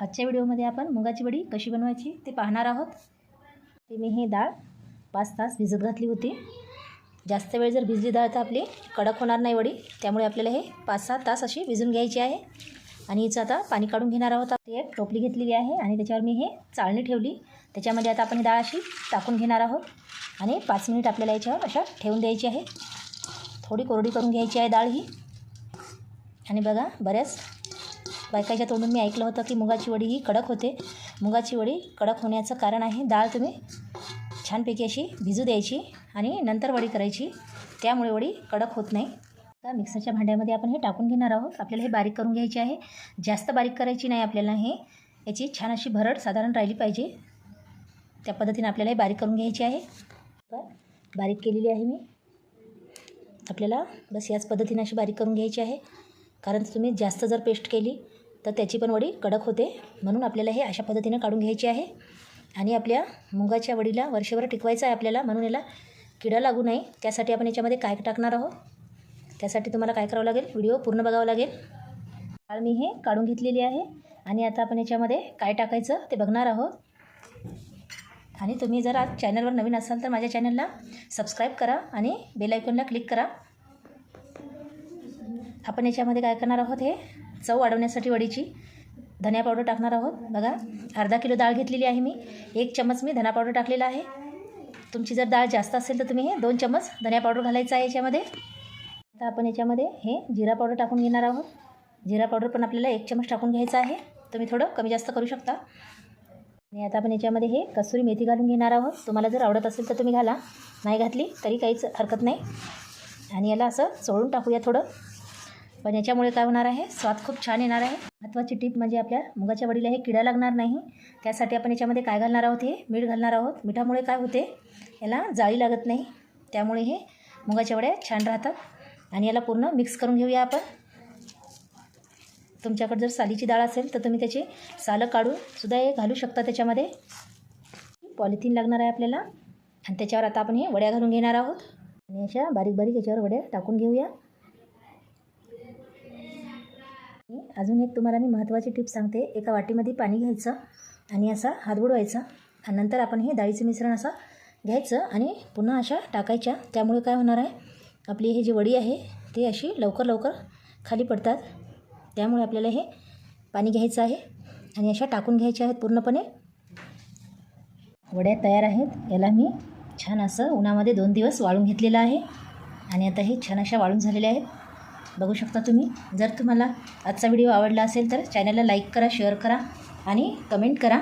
आजच्या व्हिडिओमध्ये आपण मुगाची वडी कशी बनवायची ते पाहणार आहोत. ते मी ही डाळ पाच तास भिजत घातली होती. जास्त वेळ जर भिजली डाळ तर आपली कडक होणार नाही वडी. त्यामुळे आपल्याला हे पाच सहा तास अशी भिजून घ्यायची आहे. आणि हिचं आता पाणी काढून घेणार आहोत. ती एक टोपली घेतलेली आहे आणि त्याच्यावर मी हे चाळणी ठेवली. त्याच्यामध्ये आता आपण ही डाळ अशी टाकून घेणार आहोत. आणि पाच मिनिट आपल्याला याच्यावर अशा ठेवून द्यायची आहे. थोडी कोरडी करून घ्यायची आहे डाळ ही. आणि बघा बऱ्याच बायकाच्या तोंडून मी ऐकलं होतं की मुगाची वडी ही कडक होते. मुगाची वडी कडक होण्याचं कारण आहे डाळ तुम्ही छानपैकी अशी भिजू द्यायची आणि नंतर वडी करायची. त्यामुळे वडी कडक होत नाही. आता मिक्सरच्या भांड्यामध्ये आपण हे टाकून घेणार आहोत. आपल्याला हे बारीक करून घ्यायचे आहे. जास्त बारीक करायची नाही आपल्याला हे. याची छान अशी भरड साधारण राहिली पाहिजे. त्या पद्धतीने आपल्याला हे बारीक करून घ्यायची आहे. बारीक केलेली आहे मी. आपल्याला बस याच पद्धतीने अशी बारीक करून घ्यायची आहे. कारण तुम्ही जास्त जर पेस्ट केली तर त्याची पण वडी कडक होते म्हणून आपल्याला हे अशा पद्धतीने काढून घ्यायची आहे. आणि आपल्या मुगाच्या वडीला वर्षभर टिकवायचं आहे आपल्याला म्हणून याला किडा लागू नये. त्यासाठी आपण याच्यामध्ये काय टाकणार आहोत? त्यासाठी तुम्हाला काय करावं लागेल? व्हिडिओ पूर्ण बघावं लागेल. डाळ मी हे काढून घेतलेली आहे. आणि आता आपण याच्यामध्ये काय टाकायचं ते बघणार आहोत. आणि तुम्ही जर आज चॅनलवर नवीन असाल तर माझ्या चॅनलला सबस्क्राईब करा आणि बेलायकॉनला क्लिक करा. आपण याच्यामध्ये काय करणार आहोत हे? चव वाढवण्यासाठी वडीची धनिया पावडर टाकणार आहोत. बघा अर्धा किलो डाळ घेतलेली आहे मी. एक चमच मी धना पावडर टाकलेला आहे. तुमची जर डाळ जास्त असेल तर तुम्ही हे दोन चमच धनिया पावडर घालायचं आहे याच्यामध्ये. आता आपण याच्यामध्ये हे जिरा पावडर टाकून घेणार आहोत. जिरा पावडर पण आपल्याला एक चमच टाकून घ्यायचा आहे. तुम्ही थोडं कमी जास्त करू शकता. आणि आता आपण याच्यामध्ये हे कसुरी मेथी घालून घेणार आहोत. तुम्हाला जर आवडत असेल तर तुम्ही घाला. नाही घातली तरी काहीच हरकत नाही. आणि याला असं चोळून टाकूया थोडं. पण याच्यामुळे काय होणार आहे? स्वाद खूप छान येणार आहे. महत्त्वाची टीप म्हणजे आपल्या मुगाच्या वडीला हे किडा लागणार नाही. त्यासाठी आपण याच्यामध्ये काय घालणार आहोत हे? मीठ घालणार आहोत. मिठामुळे काय होते? याला जाळी लागत नाही. त्यामुळे हे मुगाच्या वड्या छान राहतात. आणि याला पूर्ण मिक्स करून घेऊया आपण. तुमच्याकडे जर सालीची डाळ असेल तर तुम्ही त्याची सालं काढून सुद्धा हे घालू शकता त्याच्यामध्ये. पॉलिथिन लागणार आहे आपल्याला. आणि त्याच्यावर आता आपण हे वड्या घालून घेणार आहोत. आणि अशा बारीक बारीक याच्यावर वड्या टाकून घेऊया आणि अजून एक तुम्हाला मी महत्त्वाची टिप सांगते. एका वाटीमध्ये पाणी घ्यायचं आणि असा हात बुडवायचा आणि नंतर आपण हे डाळीचं मिश्रण असं घ्यायचं आणि पुन्हा अशा टाकायच्या. त्यामुळे काय होणार आहे? आपली हे जी वडी आहे ती अशी लवकर लवकर खाली पडतात. त्यामुळे आपल्याला हे पाणी घ्यायचं आहे आणि अशा टाकून घ्यायच्या आहेत पूर्णपणे. वड्या तयार आहेत. याला मी छान असं उन्हामध्ये दोन दिवस वाळून घेतलेलं आहे. आणि आता हे छान अशा वाळून झालेल्या आहेत. बघू शकता तुम्ही. जर तुम्हाला आजचा व्हिडिओ आवडला असेल तर चॅनलला लाईक करा शेअर करा आणि कमेंट करा.